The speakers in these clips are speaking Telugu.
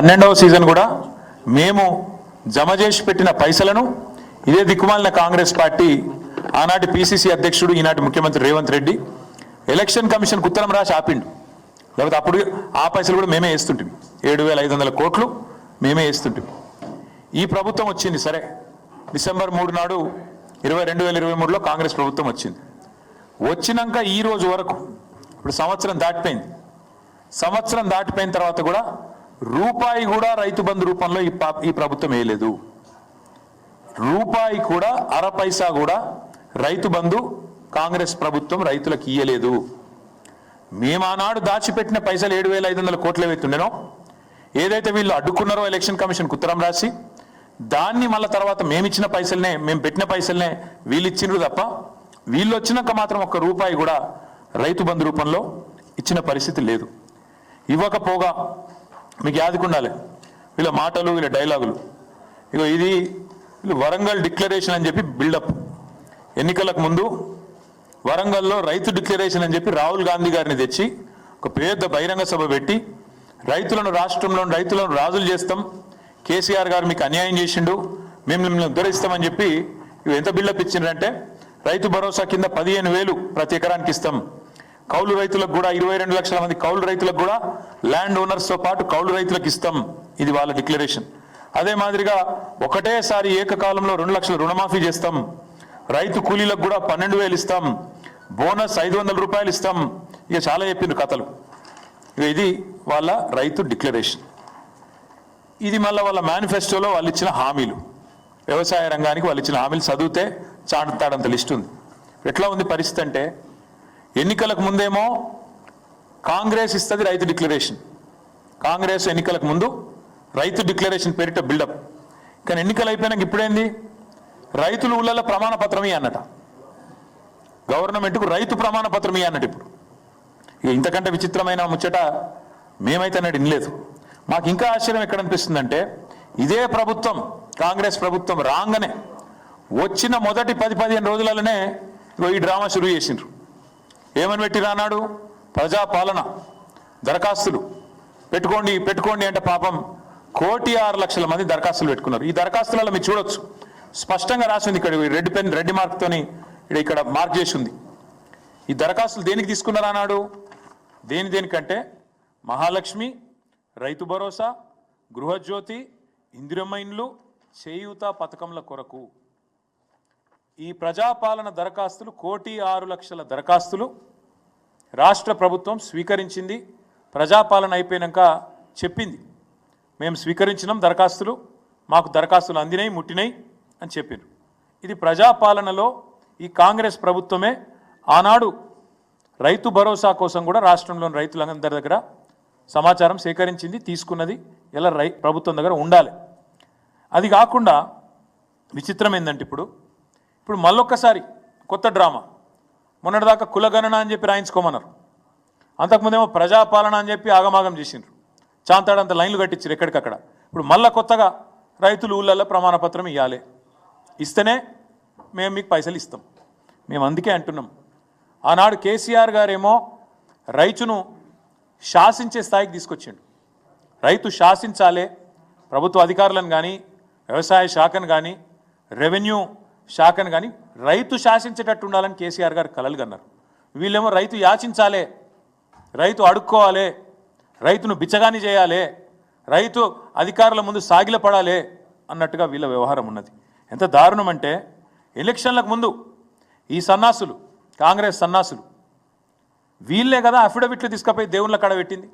పన్నెండవ సీజన్ కూడా మేము జమ చేసి పెట్టిన పైసలను ఇదే దిక్కుమాలిన కాంగ్రెస్ పార్టీ ఆనాటి పిసిసి అధ్యక్షుడు ఈనాటి ముఖ్యమంత్రి రేవంత్ రెడ్డి ఎలక్షన్ కమిషన్ ఉత్తరం రాసి ఆపిండు. లేకపోతే అప్పుడు ఆ పైసలు కూడా మేమే వేస్తుంటాం ఏడు వేల ఐదు వందల కోట్లు మేమే వేస్తుంటాం ఈ ప్రభుత్వం వచ్చింది సరే. డిసెంబర్ మూడు నాడు ఇరవై రెండు వేల ఇరవై మూడులో కాంగ్రెస్ ప్రభుత్వం వచ్చింది. వచ్చినాక ఈ రోజు వరకు ఇప్పుడు సంవత్సరం దాటిపోయింది. సంవత్సరం దాటిపోయిన తర్వాత కూడా రూపాయి కూడా రైతు బంధు రూపంలో ఈ ఈ ప్రభుత్వం వేయలేదు. రూపాయి కూడా అర పైసా కూడా రైతు బంధు కాంగ్రెస్ ప్రభుత్వం రైతులకు ఇయ్యలేదు. మేము ఆనాడు దాచిపెట్టిన పైసలు ఏడు వేల ఐదు వందల కోట్లు ఏవైతుండేనో ఏదైతే వీళ్ళు అడ్డుకున్నారో ఎలక్షన్ కమిషన్ ఉత్తరం రాసి దాన్ని మళ్ళీ తర్వాత మేమిచ్చిన పైసలనే మేము పెట్టిన పైసలనే వీళ్ళు ఇచ్చిండ్రు తప్ప వీళ్ళు వచ్చినాక మాత్రం ఒక్క రూపాయి కూడా రైతు బంధు రూపంలో ఇచ్చిన పరిస్థితి లేదు. ఇవ్వకపోగా మీకు యాదకుండాలి వీళ్ళ మాటలు వీళ్ళ డైలాగులు. ఇగో ఇది వీళ్ళు వరంగల్ డిక్లరేషన్ అని చెప్పి బిల్డప్. ఎన్నికలకు ముందు వరంగల్లో రైతు డిక్లరేషన్ అని చెప్పి రాహుల్ గాంధీ గారిని తెచ్చి ఒక పెద్ద బహిరంగ సభ పెట్టి రైతులను రాష్ట్రంలో రైతులను రాజులు చేస్తాం. కేసీఆర్ గారు మీకు అన్యాయం చేసిండు. మేము మిమ్మల్ని ఉద్ధరిస్తామని చెప్పి ఎంత బిల్డప్ ఇచ్చిండ్రంటే రైతు భరోసా కింద పదిహేను వేలు ప్రతి ఎకరానికి ఇస్తాం. కౌలు రైతులకు కూడా ఇరవై రెండు లక్షల మంది కౌలు రైతులకు కూడా ల్యాండ్ ఓనర్స్తో పాటు కౌలు రైతులకు ఇస్తాం. ఇది వాళ్ళ డిక్లరేషన్. అదే మాదిరిగా ఒకటేసారి ఏకకాలంలో రెండు లక్షల రుణమాఫీ చేస్తాం. రైతు కూలీలకు కూడా పన్నెండు వేలు ఇస్తాం. బోనస్ ఐదు వందల రూపాయలు ఇస్తాం. ఇక చాలా చెప్పిండ్రు కథలు. ఇక ఇది వాళ్ళ రైతు డిక్లరేషన్. ఇది మళ్ళీ వాళ్ళ మేనిఫెస్టోలో వాళ్ళు ఇచ్చిన హామీలు. వ్యవసాయ రంగానికి వాళ్ళు ఇచ్చిన హామీలు చదివితే చాటుతాడంత లిస్ట్ ఉంది. ఎట్లా ఉంది పరిస్థితి అంటే ఎన్నికలకు ముందేమో కాంగ్రెస్ ఇస్తుంది రైతు డిక్లరేషన్. కాంగ్రెస్ ఎన్నికలకు ముందు రైతు డిక్లరేషన్ పేరిట బిల్డప్. కానీ ఎన్నికలు అయిపోయినాక ఇప్పుడేంది? రైతులు ఊళ్ళలో ప్రమాణ పత్రమే అన్నట గవర్నమెంట్కు రైతు ప్రమాణ పత్రమే అన్నట్టు ఇప్పుడు. ఇక ఇంతకంటే విచిత్రమైన ముచ్చట మేమైతే అన్నట్టు వినలేదు. మాకు ఇంకా ఆశ్చర్యం ఎక్కడ అనిపిస్తుందంటే ఇదే ప్రభుత్వం కాంగ్రెస్ ప్రభుత్వం రాగానే వచ్చిన మొదటి పది పదిహేను రోజులలోనే ఈ డ్రామా షురూ చేసిండ్రు. ఏమని పెట్టి రానాడు ప్రజాపాలన దరఖాస్తులు. పెట్టుకోండి పెట్టుకోండి అంటే పాపం కోటి ఆరు లక్షల మంది దరఖాస్తులు పెట్టుకున్నారు. ఈ దరఖాస్తులలో మీరు చూడొచ్చు. స్పష్టంగా రాసింది ఇక్కడ రెడ్ పెన్ రెడ్ మార్క్తోని ఇక్కడ మార్క్ చేసి ఉంది ఈ దరఖాస్తులు దేనికి తీసుకున్నారు అన్నాడు? దేని దేనికంటే మహాలక్ష్మి రైతు భరోసా గృహజ్యోతి ఇందిరమ్మ ఇండ్లు చేయూత పథకంల కొరకు. ఈ ప్రజాపాలన దరఖాస్తులు కోటి ఆరు లక్షల దరఖాస్తులు రాష్ట్ర ప్రభుత్వం స్వీకరించింది ప్రజాపాలన అయిపోయినాక చెప్పింది. మేము స్వీకరించినాం దరఖాస్తులు మాకు దరఖాస్తులు అందినాయి ముట్టినాయి అని చెప్పారు ఇది ప్రజాపాలనలో ఈ కాంగ్రెస్ ప్రభుత్వమే ఆనాడు రైతు భరోసా కోసం కూడా రాష్ట్రంలోని రైతులందరి దగ్గర సమాచారం సేకరించింది తీసుకున్నది ఇలా రై ప్రభుత్వం దగ్గర ఉండాలి. అది కాకుండా విచిత్రం ఏంటంటే ఇప్పుడు ఇప్పుడు మళ్ళొక్కసారి కొత్త డ్రామా. మొన్నటిదాకా కులగణన అని చెప్పి రాయించుకోమన్నారు. అంతకుముందేమో ప్రజాపాలన అని చెప్పి ఆగమాగం చేసిండ్రు. చాంతాడంత లైన్లు కట్టించారు ఎక్కడికక్కడ. ఇప్పుడు మళ్ళా కొత్తగా రైతులు ఊళ్ళల్లో ప్రమాణపత్రం ఇవ్వాలి ఇస్తేనే మేము మీకు పైసలు ఇస్తాం. మేము అందుకే అంటున్నాం. ఆనాడు కేసీఆర్ గారేమో రైతును శాసించే స్థాయికి తీసుకొచ్చిండు. రైతు శాసించాలే ప్రభుత్వ అధికారులను కానీ వ్యవసాయ శాఖను కానీ రెవెన్యూ శాఖను కానీ రైతు శాసించేటట్టు ఉండాలని కేసీఆర్ గారు కలలు కన్నారు. వీళ్ళేమో రైతు యాచించాలే రైతు అడుక్కోవాలి రైతును బిచ్చగాని చేయాలి రైతు అధికారుల ముందు సాగిలపడాలి అన్నట్టుగా వీళ్ళ వ్యవహారం ఉన్నది. ఎంత దారుణం అంటే ఎలక్షన్లకు ముందు ఈ సన్నాసులు కాంగ్రెస్ సన్నాసులు వీళ్ళే కదా అఫిడవిట్లు తీసుకుపోయి దేవుళ్ళ కాడ పెట్టింది.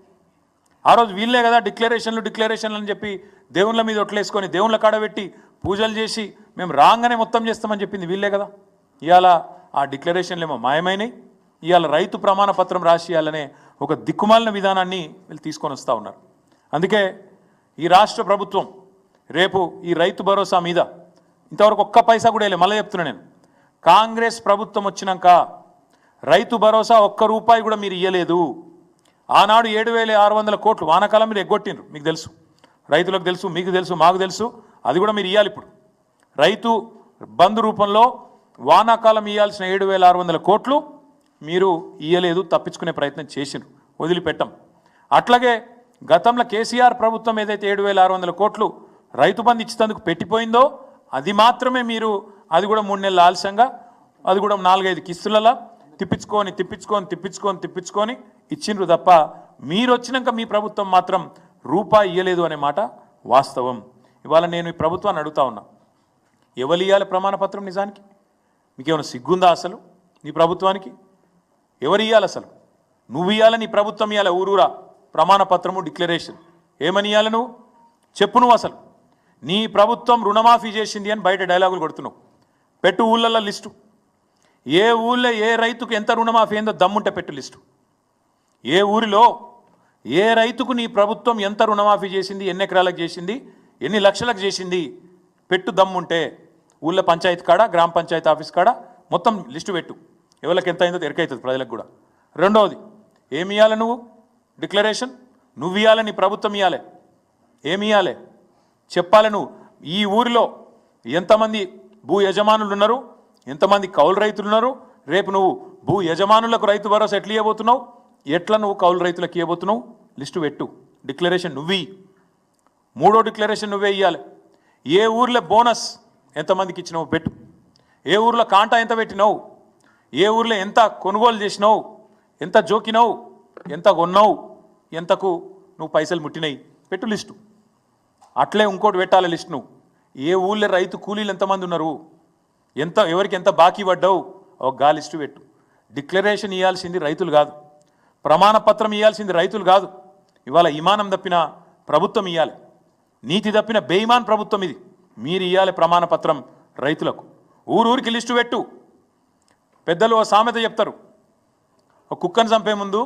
ఆ రోజు వీళ్ళే కదా డిక్లరేషన్లు డిక్లరేషన్లు అని చెప్పి దేవుళ్ళ మీద ఒట్లేసుకొని దేవుళ్ళ కాడ పెట్టి పూజలు చేసి మేము రాగానే మొత్తం చేస్తామని చెప్పింది వీళ్ళే కదా. ఇవాళ ఆ డిక్లరేషన్లేమో మాయమైనవి మాయమైనాయి. ఇవాళ రైతు ప్రమాణ పత్రం రాసియాలనే ఒక దిక్కుమాలిన విధానాన్ని వీళ్ళు తీసుకొని వస్తూ ఉన్నారు. అందుకే ఈ రాష్ట్ర ప్రభుత్వం రేపు ఈ రైతు భరోసా మీద ఇంతవరకు ఒక్క పైసా కూడా వేయలే మళ్ళీ చెప్తున్నా నేను. కాంగ్రెస్ ప్రభుత్వం వచ్చినాక రైతు భరోసా ఒక్క రూపాయి కూడా మీరు ఇయ్యలేదు. ఆనాడు ఏడు వేల ఆరు వందల కోట్లు వానాకాలం మీరు ఎగ్గొట్టిండ్రు మీకు తెలుసు. రైతులకు తెలుసు మీకు తెలుసు మాకు తెలుసు. అది కూడా మీరు ఇవ్వాలి ఇప్పుడు. రైతు బంద్ రూపంలో వానాకాలం ఇవ్వాల్సిన ఏడు వేల ఆరు వందల కోట్లు మీరు ఇయ్యలేదు తప్పించుకునే ప్రయత్నం చేసిండ్రు వదిలిపెట్టం. అట్లాగే గతంలో కేసీఆర్ ప్రభుత్వం ఏదైతే ఏడు వేల ఆరు వందల కోట్లు రైతు బంధు ఇచ్చినందుకు పెట్టిపోయిందో అది మాత్రమే మీరు అది కూడా మూడు నెలల ఆలస్యంగా అది కూడా నాలుగైదు కిస్తులలో తిప్పించుకొని తిప్పించుకొని తిప్పించుకొని తిప్పించుకొని ఇచ్చిండ్రు తప్ప మీరు వచ్చినాక మీ ప్రభుత్వం మాత్రం రూపాయి ఇయ్యలేదు అనే మాట వాస్తవం. ఇవాళ నేను ఈ ప్రభుత్వాన్ని అడుగుతా ఉన్నా. ఎవరు ఇవ్వాలి ప్రమాణపత్రం నిజానికి? మీకేమైనా సిగ్గుందా అసలు నీ ప్రభుత్వానికి? ఎవరు ఇవ్వాలి అసలు? నువ్వు ఇవ్వాలి నీ ప్రభుత్వం ఇవ్వాలి ఊరూరా. ప్రమాణపత్రము డిక్లరేషన్. ఏమని ఇవ్వాలి నువ్వు? చెప్పు నువ్వు అసలు. నీ ప్రభుత్వం రుణమాఫీ చేసింది అని బయట డైలాగులు కొడుతున్నావు. పెట్టు ఊళ్ళల్లో లిస్టు. ఏ ఊళ్ళో ఏ రైతుకు ఎంత రుణమాఫీ అయిందో దమ్ముంటే పెట్టు లిస్టు. ఏ ఊరిలో ఏ రైతుకు నీ ప్రభుత్వం ఎంత రుణమాఫీ చేసింది ఎన్ని ఎకరాలకు చేసింది ఎన్ని లక్షలకు చేసింది? పెట్టు దమ్ముంటే ఊళ్ళో పంచాయతీ కాడ గ్రామ పంచాయతీ ఆఫీస్ కాడ మొత్తం లిస్టు పెట్టు. ఎవరికి ఎంత అయిందో ఎరకైతుంది ప్రజలకు కూడా. రెండవది ఏమి ఇవ్వాలి నువ్వు? డిక్లరేషన్? నువ్వు ఇవ్వాలి నీ ప్రభుత్వం ఇవ్వాలి ఏమి ఇవ్వాలి చెప్పాలి నువ్వు. ఈ ఊరిలో ఎంతమంది భూ యజమానులు ఉన్నారు? ఎంతమంది కౌలు రైతులు ఉన్నారు? రేపు నువ్వు భూ యజమానులకు రైతు భరోసా ఎట్లా ఇవ్వబోతున్నావు ఎట్లా నువ్వు కౌలు రైతులకు ఇవ్వబోతున్నావు లిస్టు పెట్టు. డిక్లరేషన్ నువ్వు మూడో డిక్లరేషన్ నువ్వే ఇవ్వాలి ఏ ఊర్లో బోనస్ ఎంతమందికి ఇచ్చినావు పెట్టు. ఏ ఊర్లో కాంటా ఎంత పెట్టినావు. ఏ ఊర్లో ఎంత కొనుగోలు చేసినావు. ఎంత జోకినావు. ఎంత కొన్నావు. ఎంతకు నువ్వు పైసలు ముట్టినాయి. పెట్టు లిస్టు. అట్లే ఇంకోటి పెట్టాలి లిస్ట్ నువ్వు. ఏ ఊళ్ళో రైతు కూలీలు ఎంతమంది ఉన్నారు. ఎంత ఎవరికి ఎంత బాకీ పడ్డావు. ఒక గా లిస్టు పెట్టు. డిక్లరేషన్ ఇవ్వాల్సింది రైతులు కాదు. ప్రమాణ పత్రం ఇవ్వాల్సింది రైతులు కాదు. ఇవాళ ఇమానం తప్పిన ప్రభుత్వం ఇవ్వాలి నీతి తప్పిన బేయిమాన్ ప్రభుత్వం ఇది. మీరు ఇవ్వాలి ప్రమాణపత్రం రైతులకు. ఊరూరికి లిస్టు పెట్టు. పెద్దలు ఓ సామెత చెప్తారు. ఒక కుక్కను చంపే ముందు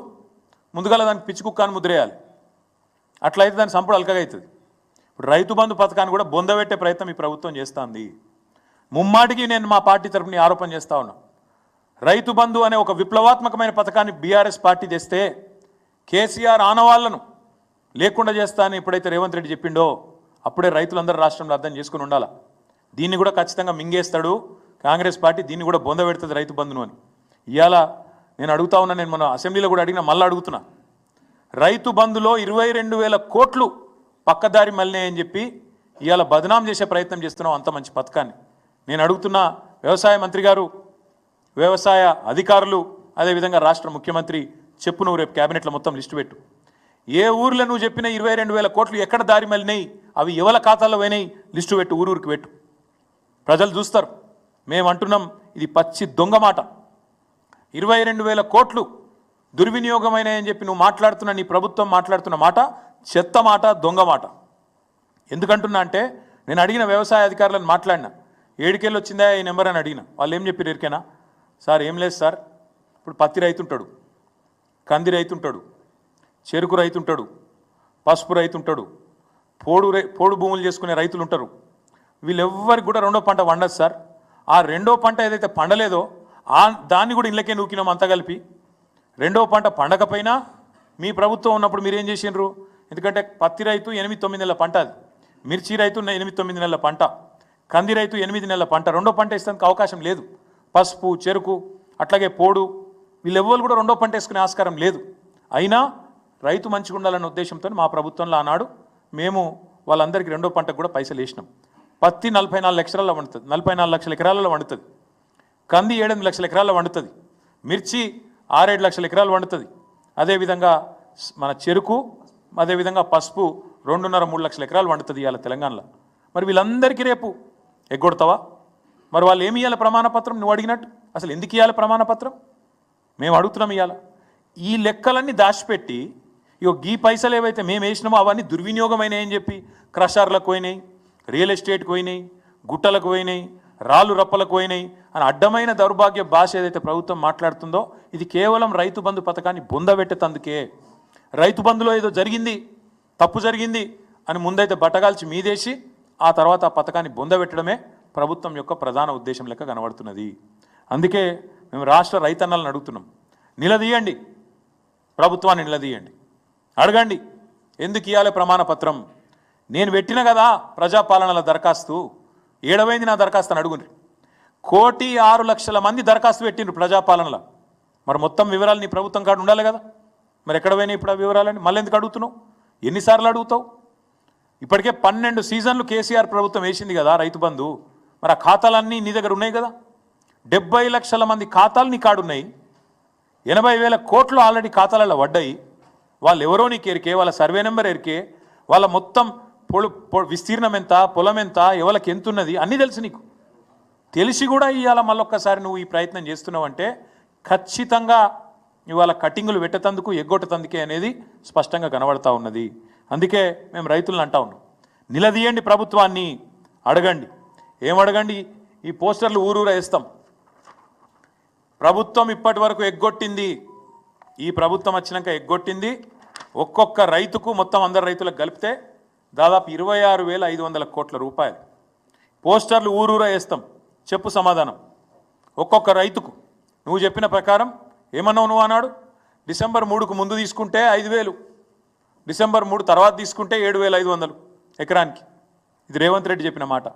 ముందుగాల దానికి పిచ్చి కుక్క అని ముద్రేయాలి. అట్లయితే దాని సంపడు అల్కగా అవుతుంది ఇప్పుడు రైతు బంధు పథకాన్ని కూడా బొందబెట్టే ప్రయత్నం ఈ ప్రభుత్వం చేస్తుంది. ముమ్మాటికి నేను మా పార్టీ తరఫుని ఆరోపణ చేస్తా ఉన్నా. రైతు బంధు అనే ఒక విప్లవాత్మకమైన పథకాన్ని బీఆర్ఎస్ పార్టీ తెస్తే కేసీఆర్ ఆనవాళ్ళను లేకుండా చేస్తా అని ఎప్పుడైతే రేవంత్ రెడ్డి చెప్పిండో అప్పుడే రైతులందరూ రాష్ట్రంలో అర్థం చేసుకుని ఉండాల? దీన్ని కూడా ఖచ్చితంగా మింగేస్తాడు కాంగ్రెస్ పార్టీ దీన్ని కూడా బొంద పెడుతుంది రైతు బంధును అని. ఇవాళ నేను అడుగుతా ఉన్నా నేను మన అసెంబ్లీలో కూడా అడిగిన మళ్ళీ అడుగుతున్నా. రైతు బంధులో ఇరవై రెండు వేల కోట్లు పక్కదారి మళ్ళీ అని చెప్పి ఇవాళ బదనాం చేసే ప్రయత్నం చేస్తున్నాం అంత మంచి పథకాన్ని. నేను అడుగుతున్నా వ్యవసాయ మంత్రి గారు వ్యవసాయ అధికారులు అదేవిధంగా రాష్ట్ర ముఖ్యమంత్రి చెప్పు నువ్వు రేపు క్యాబినెట్లో మొత్తం లిస్టు పెట్టు. ఏ ఊర్లో నువ్వు చెప్పిన ఇరవై రెండు వేల కోట్లు ఎక్కడ దారి మళ్ళినాయి? అవి ఎవల ఖాతాలో పోయినాయి? లిస్టు పెట్టు ఊరూరికి పెట్టు. ప్రజలు చూస్తారు. మేము అంటున్నాం ఇది పచ్చి దొంగ మాట. ఇరవై రెండు వేల కోట్లు దుర్వినియోగమైనాయని చెప్పి నువ్వు మాట్లాడుతున్న నీ ప్రభుత్వం మాట్లాడుతున్న మాట చెత్త మాట దొంగ మాట. ఎందుకంటున్నా అంటే నేను అడిగిన వ్యవసాయ అధికారులను మాట్లాడినా. ఏడుకెళ్ళి వచ్చిందా ఈ నెంబర్ అని అడిగిన. వాళ్ళు ఏం చెప్పారు ఎరికేనా సార్ ఏం లేదు సార్. ఇప్పుడు పత్తి రైతుంటాడు. కంది రైతుంటాడు. చెరుకు రైతు ఉంటాడు పసుపు రైతు ఉంటాడు పోడు రై పోడు భూములు చేసుకునే రైతులు ఉంటారు వీళ్ళెవ్వరికి కూడా రెండో పంట పండదు సార్. ఆ రెండో పంట ఏదైతే పండలేదో ఆ దాన్ని కూడా ఇళ్ళకే నూకినాం అంతా కలిపి. రెండో పంట పండకపోయినా మీ ప్రభుత్వం ఉన్నప్పుడు మీరేం చేసిండ్రు? ఎందుకంటే పత్తి రైతు ఎనిమిది తొమ్మిది నెలల పంట అది. మిర్చి రైతు ఎనిమిది తొమ్మిది నెలల పంట. కంది రైతు ఎనిమిది నెలల పంట. రెండో పంట వేసేందుకు అవకాశం లేదు. పసుపు చెరుకు అట్లాగే పోడు వీళ్ళెవ్వరు కూడా రెండో పంట వేసుకునే ఆస్కారం లేదు. అయినా రైతు మంచిగా ఉండాలన్న ఉద్దేశంతో మా ప్రభుత్వంలో ఆనాడు మేము వాళ్ళందరికీ రెండో పంటకు కూడా పైసలు వేసినాం. పత్తి నలభై నాలుగు లక్షలలో వండుతుంది. నలభై నాలుగు లక్షల ఎకరాలలో వండుతుంది. కంది ఏడెనిమిది లక్షల ఎకరాల్లో వండుతుంది. మిర్చి ఆరేడు లక్షల ఎకరాలు వండుతుంది. అదేవిధంగా మన చెరుకు అదేవిధంగా పసుపు రెండున్నర మూడు లక్షల ఎకరాలు వండుతుంది ఇవాళ తెలంగాణలో. మరి వీళ్ళందరికీ రేపు ఎగ్గొడతావా? మరి వాళ్ళు ఏమి ఇవ్వాలి ప్రమాణపత్రం? నువ్వు అడిగినట్టు. అసలు ఎందుకు ఇవ్వాలి ప్రమాణపత్రం? మేము అడుగుతున్నాం ఇవాళ ఈ లెక్కలన్నీ దాచిపెట్టి ఇగో గీ పైసలు ఏవైతే మేము వేసినామో అవన్నీ దుర్వినియోగమైనాయి అని చెప్పి క్రషర్లకు పోయినాయి రియల్ ఎస్టేట్కి పోయినాయి గుట్టలకు పోయినాయి రాళ్ళు రప్పలకు పోయినాయి అని అడ్డమైన దౌర్భాగ్య భాష ఏదైతే ప్రభుత్వం మాట్లాడుతుందో ఇది కేవలం రైతు బంధు పథకాన్ని బొందబెట్టేతందుకే రైతు బంధులో ఏదో జరిగింది తప్పు జరిగింది అని ముందైతే బట్టగాల్చి మీదేసి ఆ తర్వాత ఆ పథకాన్ని బొందబెట్టడమే ప్రభుత్వం యొక్క ప్రధాన ఉద్దేశం లెక్క కనబడుతున్నది. అందుకే మేము రాష్ట్ర రైతన్నలను అడుగుతున్నాం నిలదీయండి ప్రభుత్వాన్ని నిలదీయండి. అడగండి ఎందుకు ఇవ్వాలి ప్రమాణపత్రం? నేను పెట్టిన కదా ప్రజాపాలనల దరఖాస్తు. ఏడవైంది నా దరఖాస్తు అని అడుగుండ్రి. కోటి ఆరు లక్షల మంది దరఖాస్తు పెట్టిండ్రు ప్రజాపాలనలో. మరి మొత్తం వివరాలు నీ ప్రభుత్వం కాడు ఉండాలి కదా? మరి ఎక్కడ పోయినాయి ఇప్పుడు ఆ వివరాలని మళ్ళీ ఎందుకు అడుగుతున్నావు? ఎన్నిసార్లు అడుగుతావు? ఇప్పటికే పన్నెండు సీజన్లు కేసీఆర్ ప్రభుత్వం వేసింది కదా రైతు బంధు. మరి ఆ ఖాతాలన్నీ నీ దగ్గర ఉన్నాయి కదా? డెబ్బై లక్షల మంది ఖాతాలు నీ కాడున్నాయి. ఎనభై వేల కోట్లు ఆల్రెడీ ఖాతాలలో పడ్డాయి. వాళ్ళు ఎవరో నీకు ఎరికే వాళ్ళ సర్వే నెంబర్ ఎరికే వాళ్ళ మొత్తం పొడు విస్తీర్ణం ఎంత పొలం ఎంత ఎవరికి ఎంత ఉన్నది అన్నీ తెలుసు నీకు. తెలిసి కూడా ఇవాళ మళ్ళొక్కసారి నువ్వు ఈ ప్రయత్నం చేస్తున్నావు అంటే ఖచ్చితంగా ఇవాళ కటింగులు పెట్టతందుకు ఎగ్గొట్టతందుకే అనేది స్పష్టంగా కనబడతా ఉన్నది. అందుకే మేము రైతులను అంటా ఉన్నాం. నిలదీయండి ప్రభుత్వాన్ని అడగండి. ఏం అడగండి? ఈ పోస్టర్లు ఊరూరా వేస్తాం. ప్రభుత్వం ఇప్పటి వరకు ఎగ్గొట్టింది ఈ ప్రభుత్వం వచ్చినాక ఎగ్గొట్టింది. ఒక్కొక్క రైతుకు మొత్తం అందరు రైతులకు కలిపితే దాదాపు ఇరవై ఆరు వేల ఐదు వందల కోట్ల రూపాయలు. పోస్టర్లు ఊరూరా వేస్తాం. చెప్పు సమాధానం. ఒక్కొక్క రైతుకు. నువ్వు చెప్పిన ప్రకారం ఏమన్నావు నువ్వు అన్నాడు డిసెంబర్ మూడుకు ముందు తీసుకుంటే ఐదు వేలు. డిసెంబర్ మూడు తర్వాత తీసుకుంటే ఏడు వేల ఐదు వందలు ఎకరానికి. ఇది రేవంత్ రెడ్డి చెప్పిన మాట.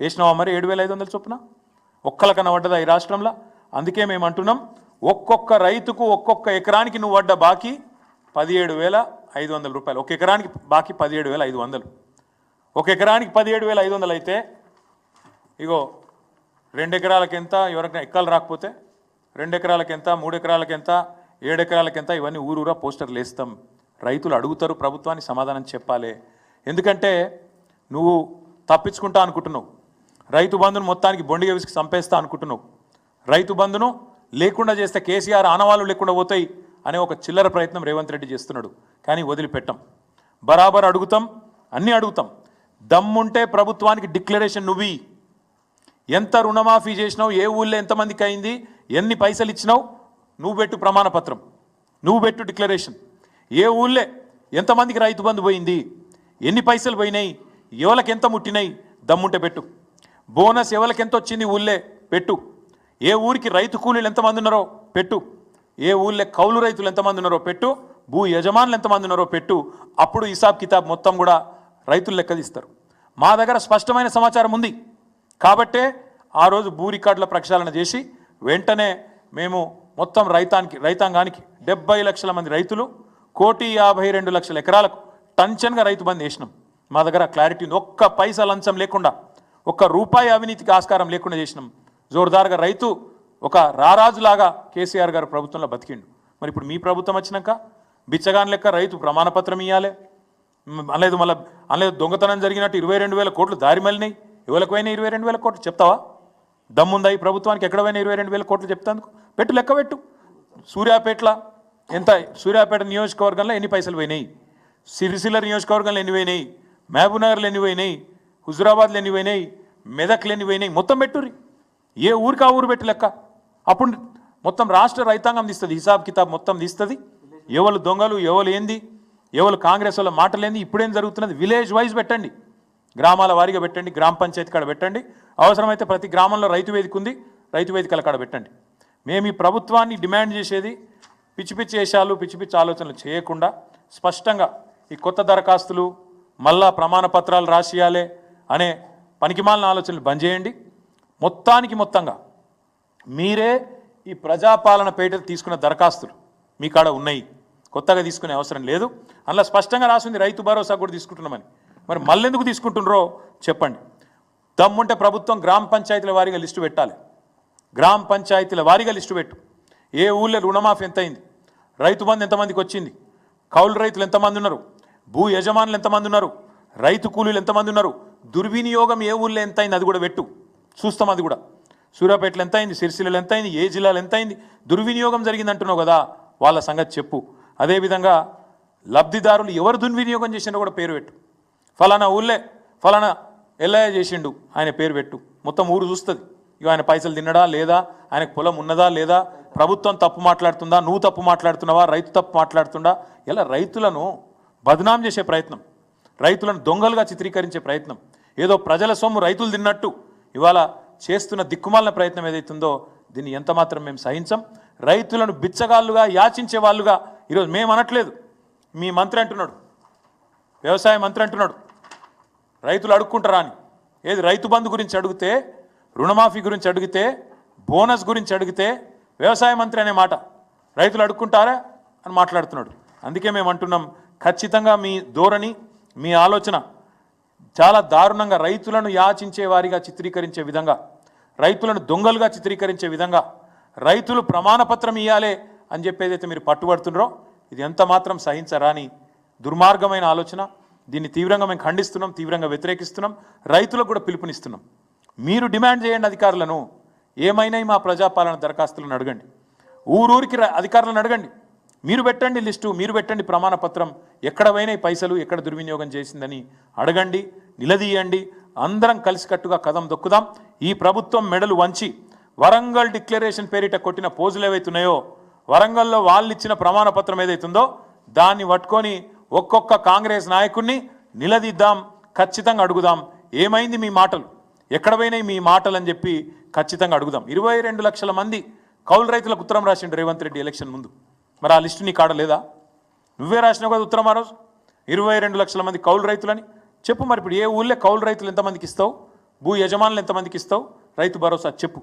వేసినావా మరి ఏడు వేల ఐదు వందలు చొప్పున? ఒక్కల కనబడ్డదా ఈ రాష్ట్రంలో? అందుకే మేము అంటున్నాం ఒక్కొక్క రైతుకు ఒక్కొక్క ఎకరానికి నువ్వు పడ్డ బాకీ పదిహేడు వేల ఐదు వందల రూపాయలు. ఒక ఎకరానికి బాకీ పదిహేడు వేల ఐదు వందలు. ఒక ఎకరానికి పదిహేడు వేల ఐదు వందలు అయితే ఇగో రెండు ఎకరాలకి ఎంత ఎవరికైనా ఎక్కలు రాకపోతే రెండు ఎకరాలకి ఎంత మూడు ఎకరాలకు ఎంత ఏడు ఎకరాలకి ఎంత ఇవన్నీ ఊరూరా పోస్టర్లు వేస్తాం. రైతులు అడుగుతారు ప్రభుత్వానికి సమాధానం చెప్పాలి. ఎందుకంటే నువ్వు తప్పించుకుంటా అనుకుంటున్నావు. రైతు బంధును మొత్తానికి బొండిగ విసికి చంపేస్తా అనుకుంటున్నావు. రైతు బంధును లేకుండా చేస్తే కేసీఆర్ ఆనవాళ్ళు లేకుండా పోతాయి అనే ఒక చిల్లర ప్రయత్నం రేవంత్ రెడ్డి చేస్తున్నాడు. కానీ వదిలిపెట్టం. బరాబర్ అడుగుతాం అన్నీ అడుగుతాం. దమ్ముంటే ప్రభుత్వానికి డిక్లరేషన్ నువ్వి. ఎంత రుణమాఫీ చేసినావు ఏ ఊళ్ళో ఎంతమందికి అయింది ఎన్ని పైసలు ఇచ్చినావు నువ్వు పెట్టు ప్రమాణపత్రం. నువ్వు పెట్టు డిక్లరేషన్. ఏ ఊళ్ళే ఎంతమందికి రైతు బంధు పోయింది ఎన్ని పైసలు పోయినాయి ఎవరికి ఎంత ముట్టినాయి దమ్ముంటే పెట్టు. బోనస్ ఎవరికి ఎంత వచ్చింది ఊళ్ళే పెట్టు. ఏ ఊరికి రైతు కూలీలు ఎంతమంది ఉన్నారో పెట్టు. ఏ ఊళ్ళో కౌలు రైతులు ఎంతమంది ఉన్నారో పెట్టు. భూ యజమానులు ఎంతమంది ఉన్నారో పెట్టు. అప్పుడు హిసాబ్ కితాబ్ మొత్తం కూడా రైతులు లెక్కదిస్తారు మా దగ్గర స్పష్టమైన సమాచారం ఉంది. కాబట్టే ఆ రోజు భూ రికార్డుల ప్రక్షాళన చేసి వెంటనే మేము మొత్తం రైతానికి రైతాంగానికి డెబ్బై లక్షల మంది రైతులు కోటి యాభై రెండు లక్షల ఎకరాలకు టంచన్గా రైతు బంద్ చేసినాం మా దగ్గర క్లారిటీ ఉంది. ఒక్క పైసా లంచం లేకుండా ఒక్క రూపాయి అవినీతికి ఆస్కారం లేకుండా చేసినాం. జోరుదారుగా రైతు ఒక రారాజులాగా కేసీఆర్ గారు ప్రభుత్వంలో బతికిండు. మరి ఇప్పుడు మీ ప్రభుత్వం వచ్చినాక బిచ్చగాని లెక్క రైతు ప్రమాణపత్రం ఇవ్వాలి అనలేదు మళ్ళీ అనలేదు దొంగతనం జరిగినట్టు ఇరవై రెండు వేల కోట్లు దారి మళ్ళినాయి. ఎవరికి పోయినా ఇరవై రెండు వేల కోట్లు చెప్తావా? దమ్ముందా ఈ ప్రభుత్వానికి? ఎక్కడ పోయినా ఇరవై రెండు వేల కోట్లు చెప్తాను పెట్టు లెక్క పెట్టు. సూర్యాపేటలో ఎంత సూర్యాపేట నియోజకవర్గంలో ఎన్ని పైసలు పోయినాయి? సిరిసిల్ల నియోజకవర్గంలో ఎన్ని పోయినాయి? మహబూబ్నగర్లు ఎన్ని పోయినాయి? హుజురాబాద్లో ఎన్ని పోయినాయి? మెదక్లు ఎన్ని పోయినాయి? మొత్తం పెట్టుర్రి. ఏ ఊరికి ఆ ఊరు పెట్టి లెక్క? అప్పుడు మొత్తం రాష్ట్ర రైతాంగం తీస్తుంది హిసాబ్ కితాబ్ మొత్తం తీస్తుంది. ఎవరు దొంగలు ఎవరు ఏంది ఎవరు కాంగ్రెస్ వాళ్ళ మాటలేంది ఇప్పుడేం జరుగుతున్నది? విలేజ్ వైజ్ పెట్టండి. గ్రామాల వారీగా పెట్టండి గ్రామ పంచాయతీ కాడ పెట్టండి. అవసరమైతే ప్రతి గ్రామంలో రైతు వేదిక ఉంది రైతు వేదికల కాడ పెట్టండి. మేము ఈ ప్రభుత్వాన్ని డిమాండ్ చేసేది పిచ్చి పిచ్చి వేషాలు పిచ్చి పిచ్చి ఆలోచనలు చేయకుండా స్పష్టంగా ఈ కొత్త దరఖాస్తులు మళ్ళా ప్రమాణ పత్రాలు రాసియాలే అనే పనికిమాలిన ఆలోచనలు బంద్ చేయండి. మొత్తానికి మొత్తంగా మీరే ఈ ప్రజాపాలన పేట తీసుకున్న దరఖాస్తులు మీ కాడ ఉన్నాయి. కొత్తగా తీసుకునే అవసరం లేదు. అందులో స్పష్టంగా రాసింది రైతు భరోసా కూడా తీసుకుంటున్నామని. మరి మళ్ళెందుకు తీసుకుంటున్నారో చెప్పండి. దమ్ముంటే ప్రభుత్వం గ్రామ పంచాయతీల వారీగా లిస్టు పెట్టాలి. గ్రామ పంచాయతీల వారీగా లిస్టు పెట్టు. ఏ ఊళ్ళో రుణమాఫీ ఎంత అయింది రైతు బంధు ఎంతమందికి వచ్చింది? కౌలు రైతులు ఎంతమంది ఉన్నారు? భూ యజమానులు ఎంతమంది ఉన్నారు? రైతు కూలీలు ఎంతమంది ఉన్నారు? దుర్వినియోగం ఏ ఊళ్ళో ఎంత అయింది అది కూడా పెట్టు. చూస్తాం అది కూడా. సూర్యాపేటలో ఎంత అయింది సిరిసిల్లలో ఎంత అయింది ఏ జిల్లాలో ఎంత అయింది దుర్వినియోగం జరిగింది అంటున్నావు కదా వాళ్ళ సంగతి చెప్పు. అదేవిధంగా లబ్ధిదారులు ఎవరు దుర్వినియోగం చేసిండో కూడా పేరు పెట్టు. ఫలానా ఊళ్ళే ఫలానా ఎల్లయ్య చేసిండు ఆయన పేరు పెట్టు. మొత్తం ఊరు చూస్తుంది. ఇక ఆయన పైసలు తిన్నడా లేదా? ఆయనకు పొలం ఉన్నదా లేదా? ప్రభుత్వం తప్పు మాట్లాడుతుందా? నువ్వు తప్పు మాట్లాడుతున్నావా? రైతు తప్పు మాట్లాడుతుందా ఇలా రైతులను బదనాం చేసే ప్రయత్నం. రైతులను దొంగలుగా చిత్రీకరించే ప్రయత్నం. ఏదో ప్రజల సొమ్ము రైతులు తిన్నట్టు. ఇవాళ చేస్తున్న దిక్కుమాలిన ప్రయత్నం ఏదైతుందో దీన్ని ఎంత మాత్రం మేము సహించం. రైతులను బిచ్చగాళ్ళుగా యాచించే వాళ్ళుగా ఈరోజు మేము అనట్లేదు. మీ మంత్రి అంటున్నాడు. వ్యవసాయ మంత్రి అంటున్నాడు. రైతులు అడుక్కుంటారా అని. ఏది రైతు బంధు గురించి అడిగితే రుణమాఫీ గురించి అడిగితే బోనస్ గురించి అడిగితే వ్యవసాయ మంత్రి అనే మాట. రైతులు అడుక్కుంటారా అని మాట్లాడుతున్నాడు. అందుకే మేము అంటున్నాం ఖచ్చితంగా మీ ధోరణి మీ ఆలోచన చాలా దారుణంగా రైతులను యాచించే వారిగా చిత్రీకరించే విధంగా రైతులను దొంగలుగా చిత్రీకరించే విధంగా రైతులు ప్రమాణపత్రం ఇవ్వాలే అని చెప్పేదైతే మీరు పట్టుబడుతున్నారో ఇది ఎంత మాత్రం సహించరాని దుర్మార్గమైన ఆలోచన. దీన్ని తీవ్రంగా మేము ఖండిస్తున్నాం తీవ్రంగా వ్యతిరేకిస్తున్నాం రైతులకు కూడా పిలుపునిస్తున్నాం. మీరు డిమాండ్ చేయండి అధికారులను ఏమైనా మా ప్రజాపాలన దరఖాస్తులను అడగండి. ఊరూరికి అధికారులను అడగండి. మీరు పెట్టండి లిస్టు మీరు పెట్టండి ప్రమాణపత్రం ఎక్కడ పోయినాయి పైసలు ఎక్కడ దుర్వినియోగం చేసిందని అడగండి నిలదీయండి అందరం కలిసికట్టుగా కదం దొక్కుదాం. ఈ ప్రభుత్వం మెడలు వంచి వరంగల్ డిక్లరేషన్ పేరిట కొట్టిన పోజులు ఏవైతున్నాయో వరంగల్లో వాళ్ళు ఇచ్చిన ప్రమాణపత్రం ఏదైతుందో దాన్ని పట్టుకొని ఒక్కొక్క కాంగ్రెస్ నాయకుడిని నిలదీద్దాం ఖచ్చితంగా అడుగుదాం. ఏమైంది మీ మాటలు? ఎక్కడ పోయినాయి మీ మాటలు అని చెప్పి ఖచ్చితంగా అడుగుదాం. ఇరవై రెండు లక్షల మంది కౌలు రైతులకు ఉత్తరం రాసిండు రేవంత్ రెడ్డి ఎలక్షన్ ముందు. మరి ఆ లిస్టు నీ కాడ లేదా? నువ్వే రాసినావు కదా ఉత్తరం ఆ రోజు? ఇరవై రెండు లక్షల మంది కౌలు రైతులని. చెప్పు మరి ఇప్పుడు ఏ ఊళ్ళో కౌలు రైతులు ఎంతమందికి ఇస్తావు? భూ యజమానులు ఎంతమందికి ఇస్తావు? రైతు భరోసా చెప్పు.